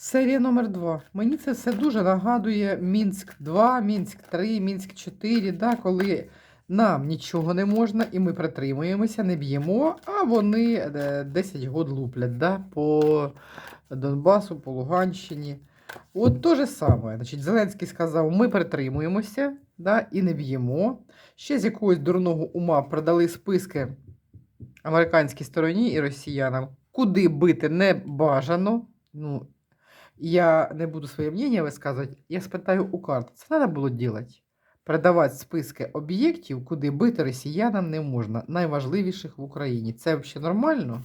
Серія номер 2. Мені це все дуже нагадує Мінськ 2, Мінськ 3, Мінськ 4, да, коли нам нічого не можна, і ми притримуємося, не б'ємо, а вони е, 10 год луплять да, по Донбасу, по Луганщині. От то же саме. Значить, Зеленський сказав, ми притримуємося да, і не б'ємо. Ще з якогось дурного ума продали списки американській стороні і росіянам, куди бити не бажано. Ну, я не буду своє мнение висказувати. Я спитаю у карт, це треба було робити. Передавати списки об'єктів, куди бити росіянам не можна, найважливіших в Україні. Це взагалі нормально?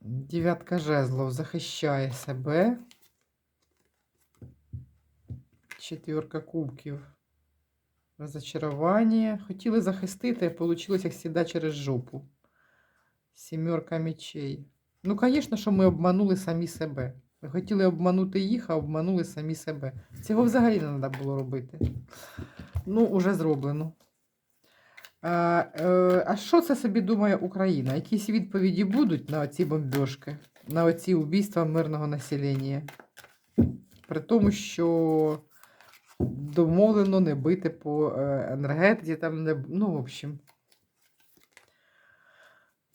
Дев'ятка жезлов захищає себе. Четверка кубків. Розочарування. Хотіли захистити, а вийшло, як завжди, через жопу. Сімерка мечей. Ну, звісно, що ми обманули самі себе. Ми хотіли обманути їх, а обманули самі себе. Цього взагалі не треба було робити. Ну, уже зроблено. А, е, а що це собі думає Україна? Якісь відповіді будуть на оці бомбіжки, на оці убійства мирного населення? При тому, що домовлено не бити по е, енергетиці, там не. Ну, в общем.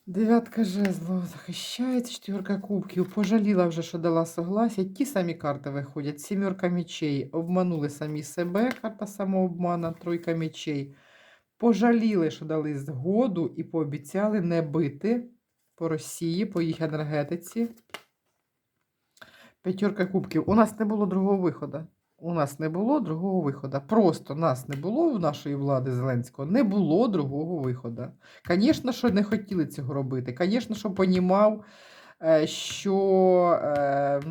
Дев'ятка жезлов захищається, четверка кубків. Пожаліла вже, що дала согласія. Ті самі карти виходять. Сімерка мечей. Обманули самі себе. Карта самообмана, тройка мечей. Пожаліли, що дали згоду і пообіцяли не бити по Росії, по їх енергетиці. П'ятерка кубків. У нас не було другого виходу. У нас не було другого виходу. Просто нас не було в нашої влади Зеленського. Не було другого виходу. Звісно, що не хотіли цього робити. Звісно, що понімав, е, що е,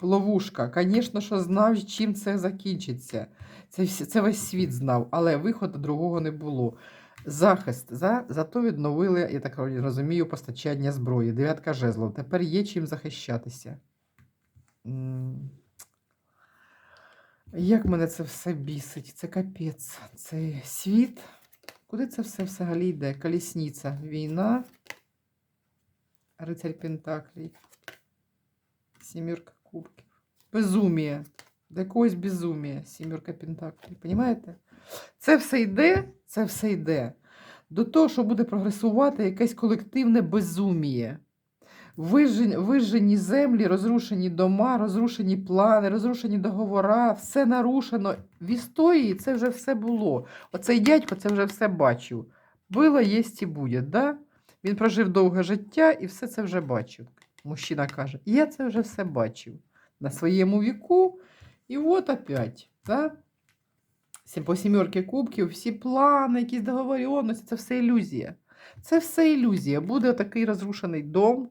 ловушка. Звісно, що знав, чим це закінчиться. Це, це весь світ знав, але виходу другого не було. Захист. За, зато відновили, я так розумію, постачання зброї. Дев'ятка жезлов. Тепер є чим захищатися. Як мене це все бісить? Це капець. Це світ. Куди це все взагалі йде? Колісниця, війна, рицарь Пентаклей, сімірка кубків. Безумія. До якогось безумія, сімірка Пентаклей. Понімаєте? Це все йде, це все йде до того, що буде прогресувати якесь колективне безуміє. Вижені землі, розрушені дома, розрушені плани, розрушені договори, все нарушено. В історії це вже все було. Оцей дядько це вже все бачив. Було, єсть і буде. Да? Він прожив довге життя і все це вже бачив. Мужчина каже: я це вже все бачив на своєму віку. І от опять. Да? По сімерки кубків, всі плани, якісь договоренності, це все ілюзія. Це все ілюзія. Буде такий розрушений дом,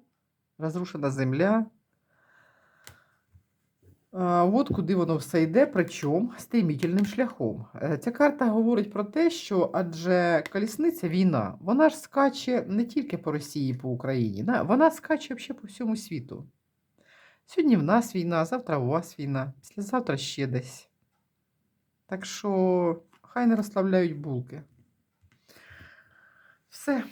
розрушена земля. От куди воно все йде, причому стремительним шляхом. Е, Ця карта говорить про те, що адже колісниця війна, вона ж скаче не тільки по Росії, по Україні, вона скаче взагалі по всьому світу. Сьогодні в нас війна, завтра у вас війна, післязавтра ще десь. Так що хай не розслабляють булки. Все.